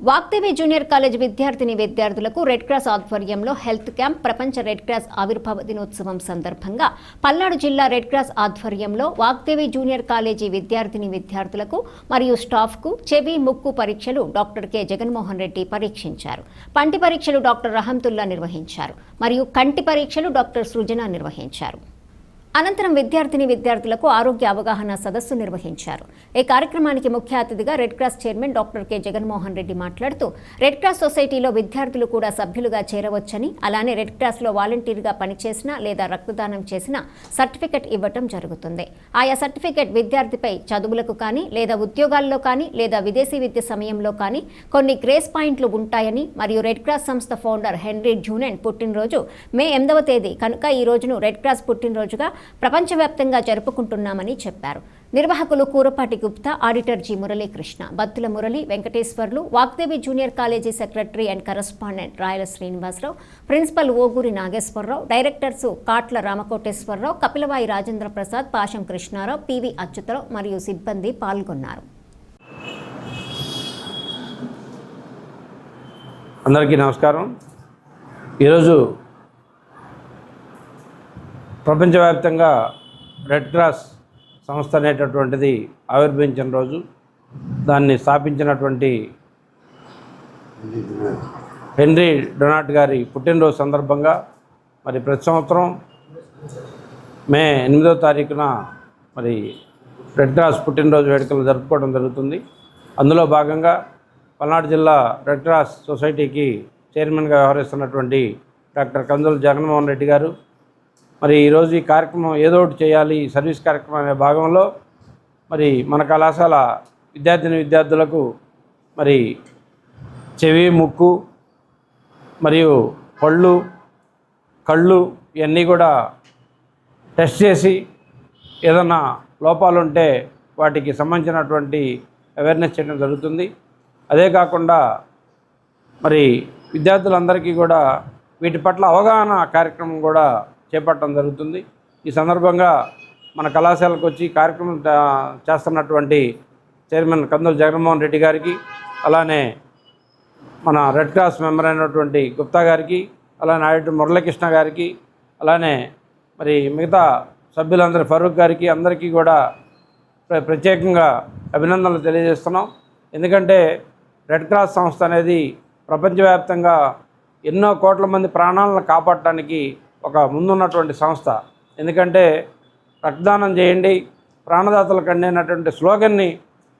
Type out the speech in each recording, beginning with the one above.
Vagdevi junior college విద్యార్థిని విద్యార్థులకు Red Cross ఆధ్వర్యంలో హెల్త్ క్యాంప్ ప్రపంచ రెడ్ క్రాస్ ఆవిర్భావ దినోత్సవం సందర్భంగా పల్నాడు జిల్లా రెడ్ క్రాస్ ఆధ్వర్యంలో వాగ్దేవి జూనియర్ కాలేజీ విద్యార్థిని విద్యార్థులకు మరియు స్టాఫ్కు చెవి ముక్కు పరీక్షలు డాక్టర్ కె. జగన్మోహన్ రెడ్డి పరీక్షించారు. పంటి పరీక్షలు డాక్టర్ రహంతుల్లా నిర్వహించారు. మరియు కంటి పరీక్షలు డాక్టర్ సృజన నిర్వహించారు. అనంతరం విద్యార్థిని విద్యార్థులకు ఆరోగ్య అవగాహన సదస్సు నిర్వహించారు. ఈ కార్యక్రమానికి ముఖ్య అతిథిగా Red Cross chairman doctor K. Jaganmohan Reddy మాట్లాడుతూ రెడ్ క్రాస్ సొసైటీలో విద్యార్థులు కూడా సభ్యులుగా చేరవచ్చని అలానే రెడ్ క్రాస్లో వాలంటీర్గా పనిచేసిన లేదా రక్తదానం చేసిన సర్టిఫికెట్ ఇవ్వటం జరుగుతుంది. ఆయా సర్టిఫికెట్ విద్యార్థిపై చదువులకు కానీ లేదా ఉద్యోగాల్లో కానీ లేదా విదేశీ విద్య సమయంలో కానీ కొన్ని గ్రేస్ పాయింట్లు ఉంటాయని మరియు రెడ్ క్రాస్ సంస్థ ఫౌండర్ హెన్రీ జూనెన్ పుట్టినరోజు మే ఎనిమిదవ తేదీ కనుక ఈ రోజును రెడ్ క్రాస్ పుట్టినరోజుగా ప్రపంచవ్యాప్తంగా జరుపుకుంటున్నామని చెప్పారు. నిర్వాహకులు Koorapati Gupta auditor G. Muralikrishna Battula Murali Venkateswarlu Vagdevi junior college secretary and correspondent Rayala Srinivasarao principal Oguri Nageswararao directors Katla Ramakoteswararao Kapilavai Rajendra Prasad Pasam Krishnarao PV Achyuta Rao మరియు సిబ్బంది పాల్గొన్నారు. అందరికీ నమస్కారం. ఈరోజు ప్రపంచవ్యాప్తంగా రెడ్ క్రాస్ సంస్థ అనేటటువంటిది ఆవిర్భవించిన రోజు. దాన్ని స్థాపించినటువంటి హెన్రీ డొనాట్ గారి పుట్టినరోజు సందర్భంగా మరి ప్రతి సంవత్సరం మే ఎనిమిదో తారీఖున మరి రెడ్ క్రాస్ పుట్టినరోజు వేడుకలు జరుపుకోవడం జరుగుతుంది. అందులో భాగంగా పల్నాడు జిల్లా రెడ్ క్రాస్ సొసైటీకి చైర్మన్గా వ్యవహరిస్తున్నటువంటి డాక్టర్ కందుల జగన్మోహన్ రెడ్డి గారు మరి ఈరోజు ఈ కార్యక్రమం ఏదో ఒకటి చేయాలి ఈ సర్వీస్ కార్యక్రమం అనే భాగంలో మరి మన కళాశాల విద్యార్థిని విద్యార్థులకు మరి చెవి ముక్కు మరియు పళ్ళు కళ్ళు ఇవన్నీ కూడా టెస్ట్ చేసి ఏదన్నా లోపాలు ఉంటే వాటికి సంబంధించినటువంటి అవేర్నెస్ చేయడం జరుగుతుంది. అదే కాకుండా మరి విద్యార్థులందరికీ కూడా వీటి పట్ల అవగాహన కార్యక్రమం కూడా చేపట్టడం జరుగుతుంది. ఈ సందర్భంగా మన కళాశాలకు వచ్చి కార్యక్రమం చేస్తున్నటువంటి చైర్మన్ కందుల జగన్మోహన్ రెడ్డి గారికి అలానే మన రెడ్ క్రాస్ మెంబర్ అయినటువంటి గుప్తా గారికి అలానే ఆడిటర్ మురళీకృష్ణ గారికి అలానే మరి మిగతా సభ్యులందరి ఫరూక్ గారికి అందరికీ కూడా ప్ర- ప్రత్యేకంగా అభినందనలు తెలియజేస్తున్నాం. ఎందుకంటే రెడ్ క్రాస్ సంస్థ అనేది ప్రపంచవ్యాప్తంగా ఎన్నో కోట్ల మంది ప్రాణాలను కాపాడటానికి ఒక ముందున్నటువంటి సంస్థ. ఎందుకంటే రక్తదానం చేయండి ప్రాణదాతల కండి అనేటువంటి స్లోగన్ని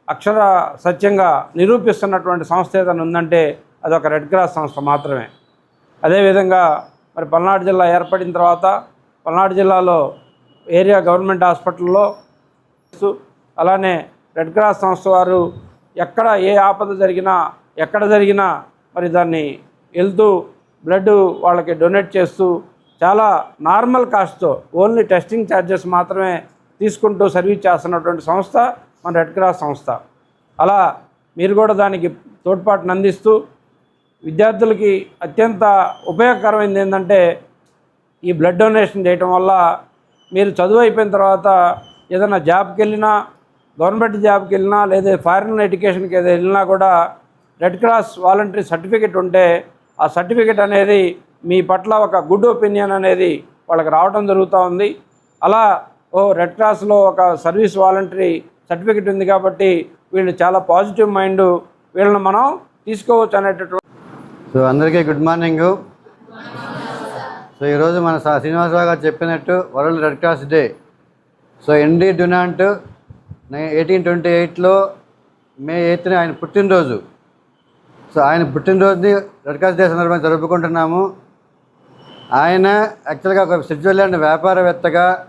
అక్షర సత్యంగా నిరూపిస్తున్నటువంటి సంస్థ ఏదైనా ఉందంటే అది ఒక రెడ్ క్రాస్ సంస్థ మాత్రమే. అదేవిధంగా మరి పల్నాడు జిల్లా ఏర్పడిన తర్వాత పల్నాడు జిల్లాలో ఏరియా గవర్నమెంట్ హాస్పిటల్లో అలానే రెడ్ క్రాస్ సంస్థ వారు ఎక్కడ ఏ ఆపద జరిగినా ఎక్కడ జరిగినా మరి దాన్ని వెళ్తూ బ్లడ్ వాళ్ళకి డొనేట్ చేస్తూ చాలా నార్మల్ కాస్ట్తో ఓన్లీ టెస్టింగ్ ఛార్జెస్ మాత్రమే తీసుకుంటూ సర్వీస్ చేస్తున్నటువంటి సంస్థ మన రెడ్ క్రాస్ సంస్థ. అలా మీరు కూడా దానికి తోడ్పాటును అందిస్తూ విద్యార్థులకి అత్యంత ఉపయోగకరమైనది ఏంటంటే ఈ బ్లడ్ డొనేషన్ చేయటం వల్ల మీరు చదువు అయిపోయిన తర్వాత ఏదైనా జాబ్కి వెళ్ళినా గవర్నమెంట్ జాబ్కి వెళ్ళినా లేదా ఫారిన్ ఎడ్యుకేషన్కి ఏదైనా వెళ్ళినా కూడా రెడ్ క్రాస్ వాలంటరీ సర్టిఫికెట్ ఉంటే ఆ సర్టిఫికెట్ అనేది మీ పట్ల ఒక గుడ్ ఒపీనియన్ అనేది వాళ్ళకి రావడం జరుగుతూ ఉంది. అలా ఓ రెడ్ క్రాస్లో ఒక సర్వీస్ వాలంటరీ సర్టిఫికెట్ ఉంది కాబట్టి వీళ్ళు చాలా పాజిటివ్ మైండ్ వీళ్ళని మనం తీసుకోవచ్చు అనేటటువంటి సో అందరికీ గుడ్ మార్నింగ్. సో ఈరోజు మన శ్రీనివాసరావు గారు చెప్పినట్టు world Red Cross day. So ND Dunant eighteen twenty ఎయిట్లో మే ఎయిత్ని ఆయన పుట్టినరోజు. సో ఆయన పుట్టినరోజుని రెడ్ క్రాస్ డే సందర్భంగా జరుపుకుంటున్నాము. ఆయన యాక్చువల్గా ఒక స్విట్జర్లాండ్ వ్యాపారవేత్తగా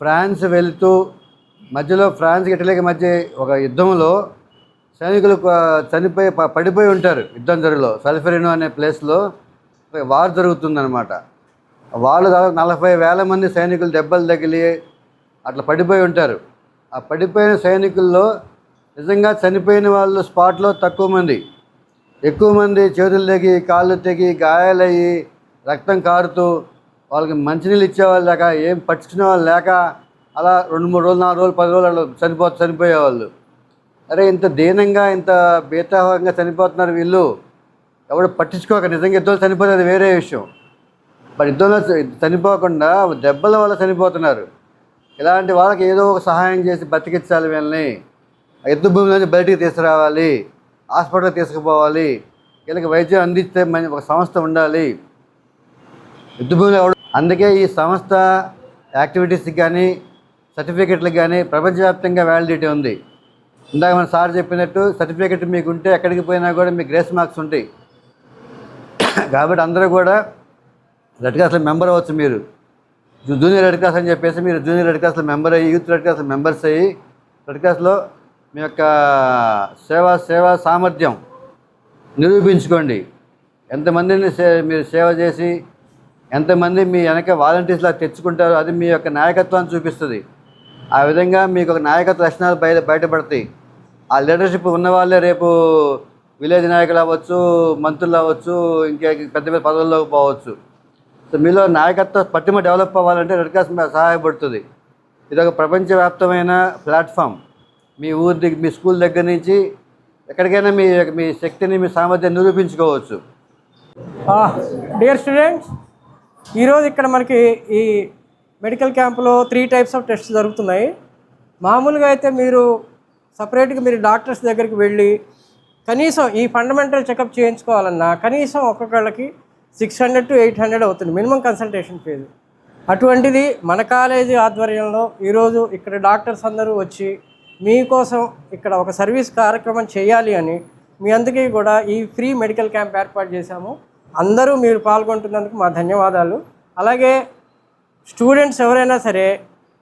ఫ్రాన్స్ వెళుతూ మధ్యలో ఫ్రాన్స్ ఇటలీకి మధ్య ఒక యుద్ధంలో సైనికులు చనిపోయి పడిపోయి ఉంటారు యుద్ధం జరుగులో. సల్ఫరినో అనే ప్లేస్లో ఒక వార్ జరుగుతుందనమాట వాళ్ళు దాదాపు నలభై వేల మంది సైనికులు దెబ్బలు తగిలి అట్లా పడిపోయి ఉంటారు. ఆ పడిపోయిన సైనికుల్లో నిజంగా చనిపోయిన వాళ్ళు స్పాట్లో తక్కువ మంది. ఎక్కువ మంది చేతులు తెగి కాళ్ళు తెగి గాయాలయ్యి రక్తం కారుతూ వాళ్ళకి మంచినీళ్ళు ఇచ్చేవాళ్ళు లేక ఏం పట్టించుకునే వాళ్ళు లేక అలా రెండు మూడు రోజులు నాలుగు రోజులు పది రోజులు చనిపో చనిపోయేవాళ్ళు. అరే ఇంత దీనంగా ఇంత బేతాహంగా చనిపోతున్నారు వీళ్ళు. ఎవడు పట్టించుకోక నిజంగా ఇద్దరు చనిపోతే అది వేరే విషయం. మరి ఇద్దరు చనిపోకుండా దెబ్బల వల్ల చనిపోతున్నారు. ఇలాంటి వాళ్ళకి ఏదో ఒక సహాయం చేసి బతికించాలి వీళ్ళని. ఎద్దు భూమి నుంచి బయటికి తీసుకురావాలి. హాస్పిటల్కి తీసుకుపోవాలి. వీళ్ళకి వైద్యం అందిస్తే మంచి ఒక సంస్థ ఉండాలి. యుద్ధభూమిలో ఎవడు అందుకే ఈ సంస్థ యాక్టివిటీస్కి కానీ సర్టిఫికెట్లకు కానీ ప్రపంచవ్యాప్తంగా వ్యాలిడిటీ ఉంది. ఇందాక మన సార్ చెప్పినట్టు సర్టిఫికెట్ మీకు ఉంటే ఎక్కడికి పోయినా కూడా మీకు గ్రేస్ మార్క్స్ ఉంటాయి. కాబట్టి అందరూ కూడా రెడ్ క్రాస్లో మెంబర్ అవ్వచ్చు మీరు. జూనియర్ రెడ్ క్రాస్ అని చెప్పేసి మీరు జూనియర్ రెడ్ క్రాస్లో మెంబర్ అయ్యి యూత్ రెడ్ క్రాస్లో మెంబర్స్ అయ్యి రెడ్ క్రాస్లో మీ యొక్క సేవా సేవా సామర్థ్యం నిరూపించుకోండి. ఎంతమందిని సే మీరు సేవ చేసి ఎంతమంది మీ వెనక వాలంటీర్స్లా తెచ్చుకుంటారో అది మీ యొక్క నాయకత్వాన్ని చూపిస్తుంది. ఆ విధంగా మీకు ఒక నాయకత్వ లక్షణాలు బయట బయటపడతాయి. ఆ లీడర్షిప్ ఉన్న వాళ్ళే రేపు విలేజ్ నాయకులు అవ్వచ్చు మంత్రులు అవ్వచ్చు ఇంకా పెద్ద పెద్ద పదవుల్లోకి పోవచ్చు. సో మీలో నాయకత్వ పట్టిమ డెవలప్ అవ్వాలంటే రెడ్ క్రాస్ సహాయపడుతుంది. ఇది ఒక ప్రపంచవ్యాప్తమైన ప్లాట్ఫామ్ మీ ఊరి దగ్గర మీ స్కూల్ దగ్గర నుంచి ఎక్కడికైనా మీ మీ శక్తిని మీ సామర్థ్యాన్ని నిరూపించుకోవచ్చు. Ah, డియర్ స్టూడెంట్స్ ఈరోజు ఇక్కడ మనకి ఈ మెడికల్ క్యాంపులో త్రీ టైప్స్ ఆఫ్ టెస్ట్ జరుగుతున్నాయి. మామూలుగా అయితే మీరు సపరేట్గా మీరు డాక్టర్స్ దగ్గరికి వెళ్ళి కనీసం ఈ ఫండమెంటల్ చెకప్ చేయించుకోవాలన్నా కనీసం ఒక్కొక్కళ్ళకి six hundred to eight hundred అవుతుంది మినిమం కన్సల్టేషన్ ఫీజు. అటువంటిది మన కాలేజీ ఆధ్వర్యంలో ఈరోజు ఇక్కడ డాక్టర్స్ అందరూ వచ్చి మీకోసం ఇక్కడ ఒక సర్వీస్ కార్యక్రమం చేయాలి అని మీ అందరికీ కూడా ఈ ఫ్రీ మెడికల్ క్యాంప్ ఏర్పాటు చేశాము. అందరూ మీరు పాల్గొంటున్నందుకు మా ధన్యవాదాలు. అలాగే స్టూడెంట్స్ ఎవరైనా సరే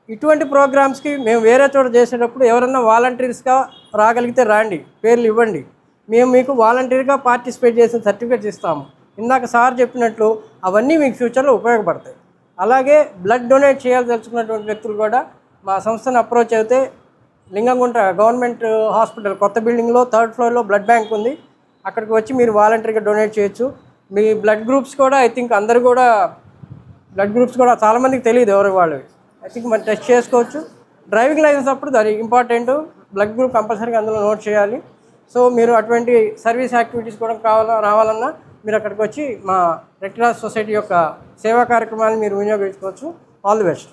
ఇటువంటి ప్రోగ్రామ్స్కి మేము వేరే చోట చేసేటప్పుడు ఎవరైనా వాలంటీర్స్గా రాగలిగితే రాండి పేర్లు ఇవ్వండి. మేము మీకు వాలంటీర్గా పార్టిసిపేట్ చేసిన సర్టిఫికేట్స్ ఇస్తాము. ఇందాక సార్ చెప్పినట్లు అవన్నీ మీకు ఫ్యూచర్లో ఉపయోగపడతాయి. అలాగే బ్లడ్ డొనేట్ చేయాల్సి వ్యక్తులు కూడా మా సంస్థను అప్రోచ్ అయితే లింగంగుంట గవర్నమెంట్ హాస్పిటల్ కొత్త బిల్డింగ్లో థర్డ్ ఫ్లోర్లో బ్లడ్ బ్యాంక్ ఉంది. అక్కడికి వచ్చి మీరు వాలంటరీగా డొనేట్ చేయొచ్చు. మీ బ్లడ్ గ్రూప్స్ కూడా ఐ థింక్ అందరు కూడా బ్లడ్ గ్రూప్స్ కూడా చాలామందికి తెలియదు ఎవరు వాళ్ళు. ఐ థింక్ మనం టెస్ట్ చేసుకోవచ్చు. డ్రైవింగ్ లైసెన్స్ అప్పుడు దాని ఇంపార్టెంట్ బ్లడ్ గ్రూప్ కంపల్సరీగా అందులో నోట్ చేయాలి. సో మీరు అటువంటి సర్వీస్ యాక్టివిటీస్ కూడా కావాలా రావాలన్నా మీరు అక్కడికి వచ్చి మా రెడ్ క్రాస్ సొసైటీ యొక్క సేవా కార్యక్రమాన్ని మీరు వినియోగించుకోవచ్చు. All the best